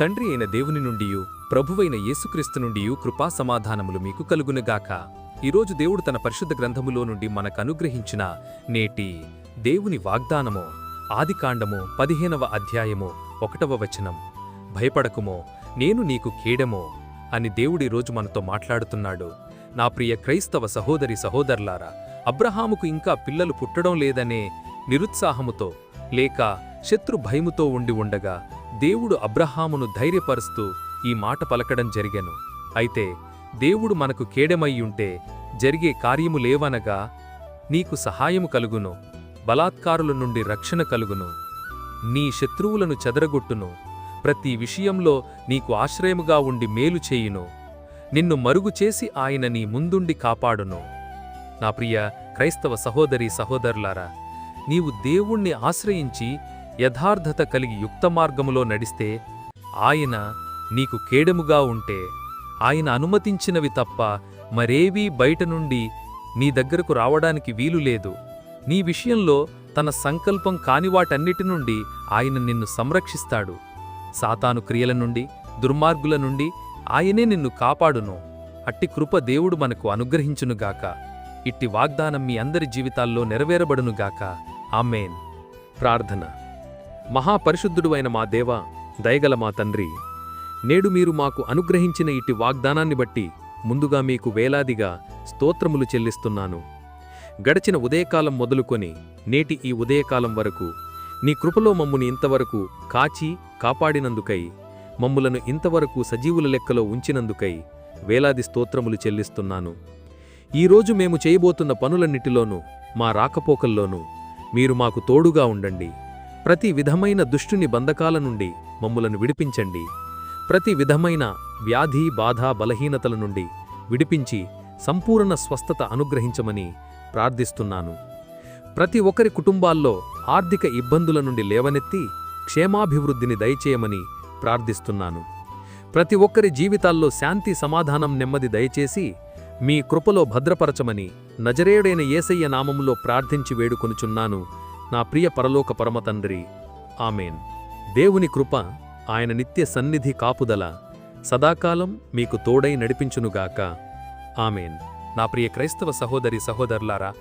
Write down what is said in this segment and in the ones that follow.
తండ్రి అయిన దేవుని నుండియు ప్రభువైన యేసుక్రీస్తు నుండియూ కృపా సమాధానములు మీకు కలుగునుగాక. ఈరోజు దేవుడు తన పరిశుద్ధ గ్రంథములో నుండి మనకు అనుగ్రహించిన నేటి దేవుని వాగ్దానము ఆదికాండము పదిహేనవ అధ్యాయము ఒకటవ వచనం. భయపడకుమో నేను నీకు కీడమో అని దేవుడి రోజు మనతో మాట్లాడుతున్నాడు. నా ప్రియ క్రైస్తవ సహోదరి సహోదరులారా అబ్రహాముకు ఇంకా పిల్లలు పుట్టడం లేదనే నిరుత్సాహముతో లేక శత్రు భయముతో ఉండి ఉండగా దేవుడు అబ్రహామును ధైర్యపరుస్తూ ఈ మాట పలకడం జరిగెను. అయితే దేవుడు మనకు కేడమయ్యుంటే జరిగే కార్యము లేవనగా నీకు సహాయము కలుగును బలాత్కారుల నుండి రక్షణ కలుగును. నీ శత్రువులను చెదరగొట్టును ప్రతి విషయంలో నీకు ఆశ్రయముగా ఉండి మేలు చేయును. నిన్ను మరుగుచేసి ఆయన నీ ముందుండి కాపాడును. నా ప్రియ క్రైస్తవ సహోదరి సహోదరులారా నీవు దేవుణ్ణి ఆశ్రయించి యథార్థత కలిగి యుక్త మార్గములో నడిస్తే ఆయన నీకు కేడముగా ఉంటే ఆయన అనుమతించినవి తప్ప మరేవీ బయట నుండి నీ దగ్గరకు రావడానికి వీలు లేదు. నీ విషయంలో తన సంకల్పం కాని వాటన్నిటి నుండి ఆయన నిన్ను సంరక్షిస్తాడు. సాతాను క్రియల నుండి దుర్మార్గుల నుండి ఆయనే నిన్ను కాపాడును. అట్టి కృప దేవుడు మనకు అనుగ్రహించునుగాక ఇట్టి వాగ్దానం మీ అందరి జీవితాల్లో నెరవేరబడునుగాక ఆమెన్. ప్రార్థన. మహాపరిశుద్ధుడు అయిన మా దేవ దయగల మా తండ్రి నేడు మీరు మాకు అనుగ్రహించిన ఇట్టి వాగ్దానాన్ని బట్టి ముందుగా మీకు వేలాదిగా స్తోత్రములు చెల్లిస్తున్నాను. గడచిన ఉదయకాలం మొదలుకొని నేటి ఈ ఉదయకాలం వరకు నీ కృపలో మమ్ముని ఇంతవరకు కాచి కాపాడినందుకై మమ్ములను ఇంతవరకు సజీవుల లెక్కలో ఉంచినందుకై వేలాది స్తోత్రములు చెల్లిస్తున్నాను. ఈరోజు మేము చేయబోతున్న పనులన్నిటిలోనూ మా రాకపోకల్లోనూ మీరు మాకు తోడుగా ఉండండి. ప్రతి విధమైన దుష్టుని బంధకాల నుండి మమ్ములను విడిపించండి. ప్రతి విధమైన వ్యాధి బాధ బలహీనతల నుండి విడిపించి సంపూర్ణ స్వస్థత అనుగ్రహించమని ప్రార్థిస్తున్నాను. ప్రతి ఒక్కరి కుటుంబాల్లో ఆర్థిక ఇబ్బందుల నుండి లేవనెత్తి క్షేమాభివృద్ధిని దయచేయమని ప్రార్థిస్తున్నాను. ప్రతి ఒక్కరి జీవితాల్లో శాంతి సమాధానం నెమ్మది దయచేసి మీ కృపలో భద్రపరచమని నజరేయుడైన ఏసయ్య నామములో ప్రార్థించి వేడుకొనుచున్నాను. నా ప్రియ పరలోక పరమతండ్రి. ఆమెన్. దేవుని కృప ఆయన నిత్య సన్నిధి కాపుదల సదాకాలం మీకు తోడై నడిపించునుగాక ఆమెన్. నా ప్రియ క్రైస్తవ సహోదరి సహోదరులారా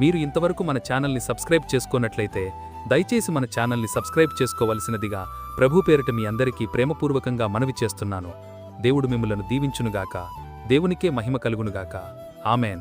మీరు ఇంతవరకు మన ఛానల్ని సబ్స్క్రైబ్ చేసుకున్నట్లయితే దయచేసి మన ఛానల్ని సబ్స్క్రైబ్ చేసుకోవలసినదిగా ప్రభు పేరిట మీ అందరికీ ప్రేమపూర్వకంగా మనవి చేస్తున్నాను. దేవుడు మిమ్మలను దీవించునుగాక దేవునికే మహిమ కలుగునుగాక ఆమెన్.